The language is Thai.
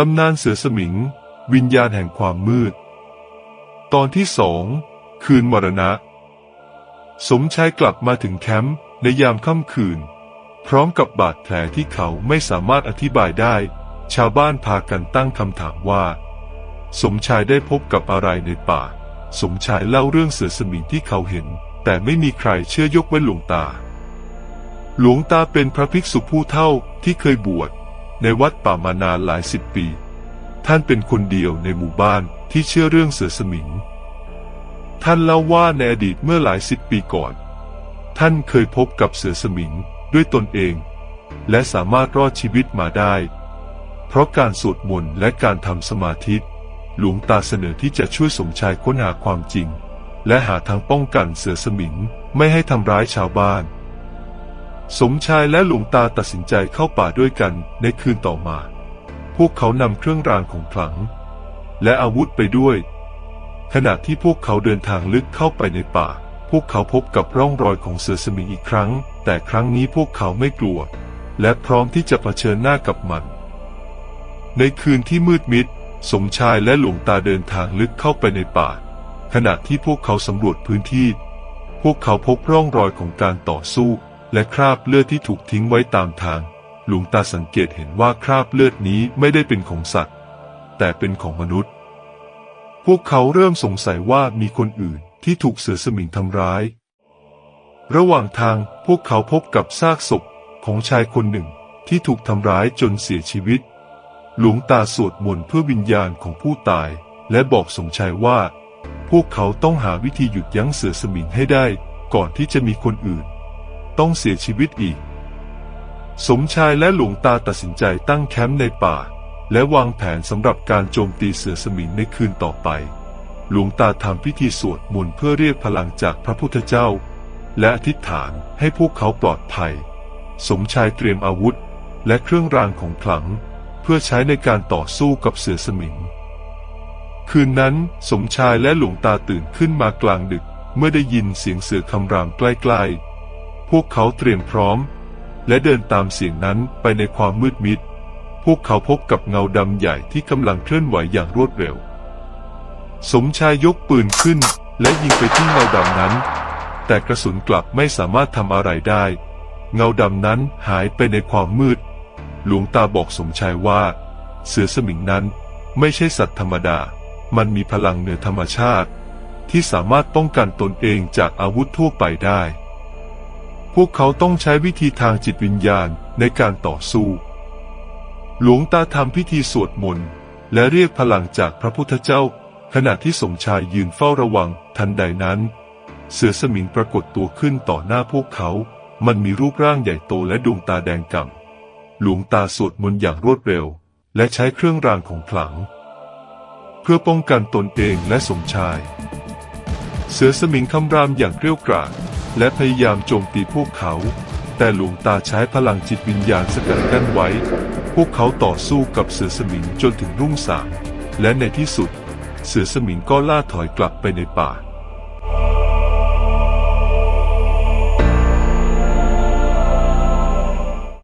ตำนานเสือสมิง วิญญาณแห่งความมืด ตอนที่สองคืนมรณะ สมชายกลับมาถึงแคมป์ในยามค่ำคืน พร้อมกับบาดแผลที่เขาไม่สามารถอธิบายได้ ชาวบ้านพากันตั้งคำถามว่า สมชายได้พบกับอะไรในป่า สมชายเล่าเรื่องเสือสมิงที่เขาเห็น แต่ไม่มีใครเชื่อยกเว้นหลวงตา หลวงตาเป็นพระภิกษุผู้เท่าที่เคยบวช ในวัดป่ามานานหลายสิบปี ท่านเป็นคนเดียวในหมู่บ้านที่เชื่อเรื่องเสือสมิง ท่านเล่าว่าในอดีตเมื่อหลายสิบปีก่อน ท่านเคยพบกับเสือสมิงด้วยตนเอง และสามารถรอดชีวิตมาได้ เพราะการสวดมนต์และการทำสมาธิหลวงตาเสนอที่จะช่วยสมชายค้นหาความจริง และหาทางป้องกันเสือสมิงไม่ให้ทำร้ายชาวบ้าน สมชายและหลวงตาตัดสินใจเข้าป่าด้วยกันในคืนต่อมา พวกเขานำเครื่องรางของขลัง และอาวุธไปด้วย ขณะที่พวกเขาเดินทางลึกเข้าไปในป่า พวกเขาพบกับร่องรอยของเสือสมิงอีกครั้ง แต่ครั้งนี้พวกเขาไม่กลัว และพร้อมที่จะเผชิญหน้ากับมัน ในคืนที่มืดมิด สมชายและหลวงตาเดินทางลึกเข้าไปในป่า ขณะที่พวกเขาสำรวจพื้นที่ พวกเขาพบร่องรอยของการต่อสู้ และคราบเลือดที่ถูกทิ้งไว้ตามทาง หลวงตาสังเกตเห็นว่าคราบเลือดนี้ไม่ได้เป็นของสัตว์ แต่เป็นของมนุษย์ พวกเขาเริ่มสงสัยว่ามีคนอื่นที่ถูกเสือสมิงทำร้าย ระหว่างทางพวกเขาพบกับซากศพของชายคนหนึ่งที่ถูกทำร้ายจนเสียชีวิต หลวงตาสวดมนต์เพื่อวิญญาณของผู้ตาย และบอกสมชายว่า พวกเขาต้องหาวิธีหยุดยั้งเสือสมิงให้ได้ ก่อนที่จะมีคนอื่น ต้องเสียชีวิตอีก สมชายและหลวงตาตัดสินใจตั้งแคมป์ในป่า และวางแผนสำหรับการโจมตีเสือสมิงในคืนต่อไป หลวงตาทำพิธีสวดมนต์เพื่อเรียกพลังจากพระพุทธเจ้า และอธิษฐานให้พวกเขาปลอดภัย สมชายเตรียมอาวุธและเครื่องรางของขลัง เพื่อใช้ในการต่อสู้กับเสือสมิงคืนนั้นสมชายและหลวงตาตื่นขึ้นมากลางดึก เมื่อได้ยินเสียงเสือคำรามใกล้ๆ พวกเขาเตรียมพร้อม และเดินตามเสียงนั้นไปในความมืดมิด พวกเขาพบกับเงาดำใหญ่ที่กำลังเคลื่อนไหวอย่างรวดเร็ว สมชายยกปืนขึ้น และยิงไปที่เงาดำนั้น แต่กระสุนกลับไม่สามารถทำอะไรได้ เงาดำนั้นหายไปในความมืด หลวงตาบอกสมชายว่า เสือสมิงนั้นไม่ใช่สัตว์ธรรมดา มันมีพลังเหนือธรรมชาติ ที่สามารถป้องกันตนเองจากอาวุธทั่วไปได้ วกเขาต้องใช้วิธีทางจิตวิญญาณในการต่อสู้ หลวงตาทำพิธีสวดมนต์และเรียกพลังจากพระพุทธเจ้า ขณะที่สมชายยืนเฝ้าระวังทันใดนั้น เสือสมิงปรากฏตัวขึ้นต่อหน้าพวกเขา มันมีรูปร่างใหญ่โตและดวงตาแดงก่ำหลวงตาสวดมนต์อย่างรวดเร็ว และใช้เครื่องรางของขลัง เพื่อป้องกันตนเองและสมชาย เสือสมิงคำรามอย่างเกรี้ยวกราด และพยายามโจมตีพวกเขา แต่หลวงตาใช้พลังจิตวิญญาณสกัดกั้นไว้ พวกเขาต่อสู้กับเสือสมิงจนถึงรุ่งสางและในที่สุด เสือสมิงก็ล่าถอยกลับไปในป่า